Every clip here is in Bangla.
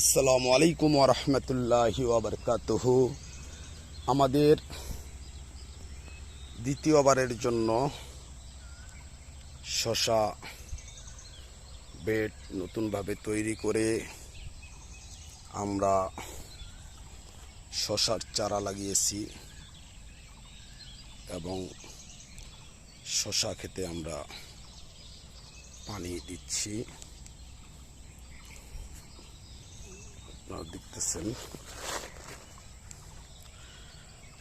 আসসালামু আলাইকুম রহমতুল্লাহি ওবরকাতুহ আমাদের দ্বিতীয়বারের জন্য শশা বেড নতুনভাবে তৈরি করে আমরা শশার চারা লাগিয়েছি এবং শশা খেতে আমরা পানি দিচ্ছি। আপনারা দেখতেছেন।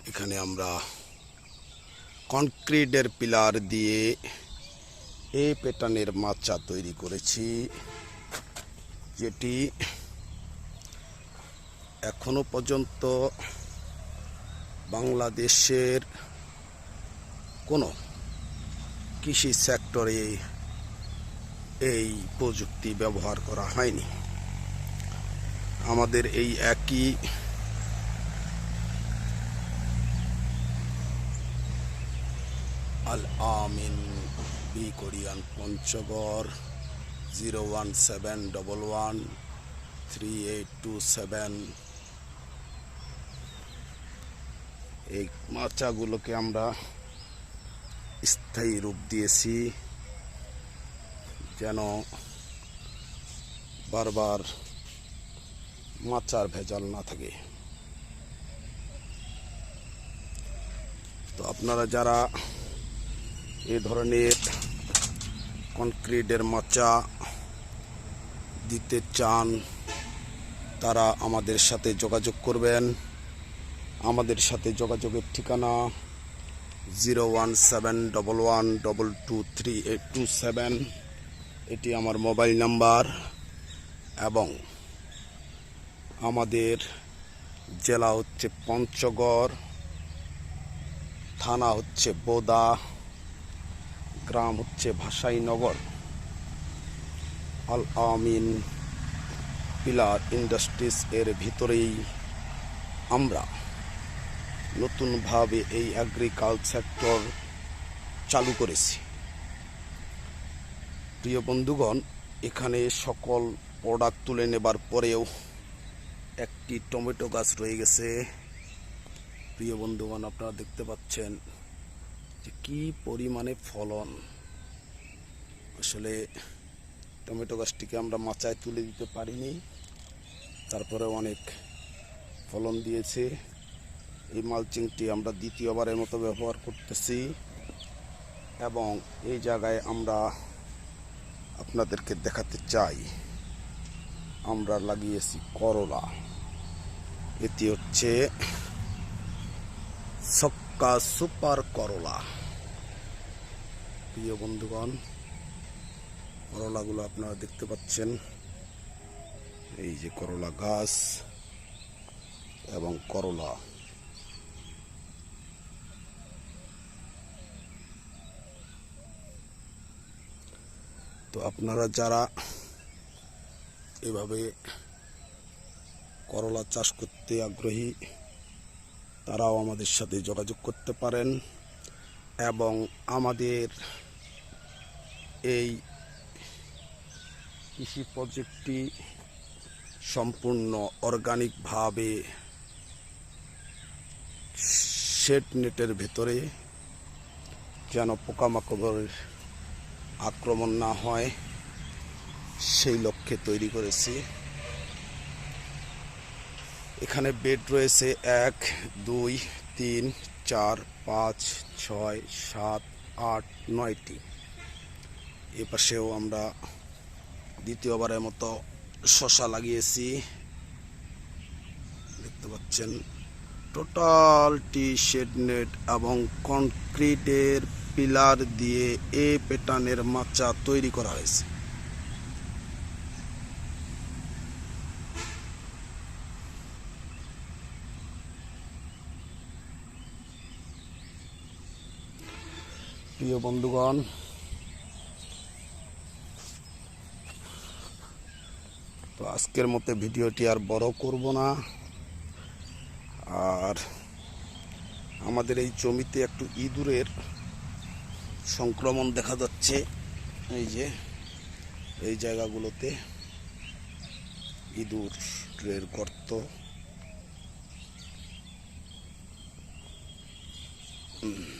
এখানে আমরা কনক্রিটের পিলার দিয়ে এ প্যাটার্নের মাচা তৈরি করেছি, যেটি এখনও পর্যন্ত বাংলাদেশের কোনো কৃষি সেক্টরে এই প্রযুক্তি ব্যবহার করা হয়নি। আমাদের এই একই Al Amin B Korean Panchagarh zero one seven double one three eight two seven এই মাচাগুলোকে আমরা স্থায়ী রূপ দিয়েছি, যেন বারবার মাচার ভেজাল না থাকে। তো আপনারা যারা এ ধরনের কনক্রিটের মাচা দিতে চান, তারা আমাদের সাথে যোগাযোগ করবেন। আমাদের সাথে যোগাযোগের ঠিকানা zero one seven double one double two three eight two seven এটি আমার মোবাইল নাম্বার এবং আমাদের জেলা হচ্ছে পঞ্চগড়, থানা হচ্ছে বোদা, গ্রাম হচ্ছে ভাসাইনগর আল আমিন পিলার ইন্ডাস্ট্রিজ এর ভিতরেই আমরা নতুনভাবে এই অ্যাগ্রিকালচার সেক্টর চালু করেছি। প্রিয় বন্ধুগণ, এখানে সকল প্রোডাক্ট তুলে নেবার পরেও একটি টমেটো গাছ রয়ে গেছে। প্রিয় বন্ধুগণ, আপনারা দেখতে পাচ্ছেন যে কি পরিমাণে ফলন। আসলে টমেটো গাছটিকে আমরা মাচায় তুলে দিতে পারিনি, তারপরে অনেক ফলন দিয়েছে। এই মালচিংটি আমরা দ্বিতীয়বারের মতো ব্যবহার করতেছি এবং এই জায়গায় আমরা আপনাদেরকে দেখাতে চাই। আমরা লাগিয়েছি করলা। এটি হচ্ছে সক্কা সুপার করলা। প্রিয় বন্ধুগণ, করলাগুলো আপনারা দেখতে পাচ্ছেন। এই যে করলা গাছ এবং করলা। তো আপনারা যারা এভাবে করলা চাষ করতে আগ্রহী, তারাও আমাদের সাথে যোগাযোগ করতে পারেন এবং আমাদের এই কৃষি প্রজেক্টটি সম্পূর্ণ অর্গানিকভাবে শেড নেটের ভেতরে যেন পোকামাকড়ের আক্রমণ না হয়। সেই লক্ষ্যে তৈরি করেছি। এখানে বেড রয়েছে এক, দুই, তিন, চার, পাঁচ, ছয়, সাত, আট, নয়টি। এ পাশেও আমরা দ্বিতীয়বারের মতো শশা লাগিয়েছি। দেখতে পাচ্ছেন, টোটালটি শেড নেট এবং কনক্রিটের পিলার দিয়ে এ প্যাটার্নের মাচা তৈরি করা হয়েছে। প্রিয় বন্ধুগণ তো আজকের মতো ভিডিওটি আর বড় করব না। আর আমাদের এই জমিতে একটু ইঁদুরের সংক্রমণ দেখা যাচ্ছে এই যে এই জায়গাগুলোতে ইঁদুরের গর্ত। উম,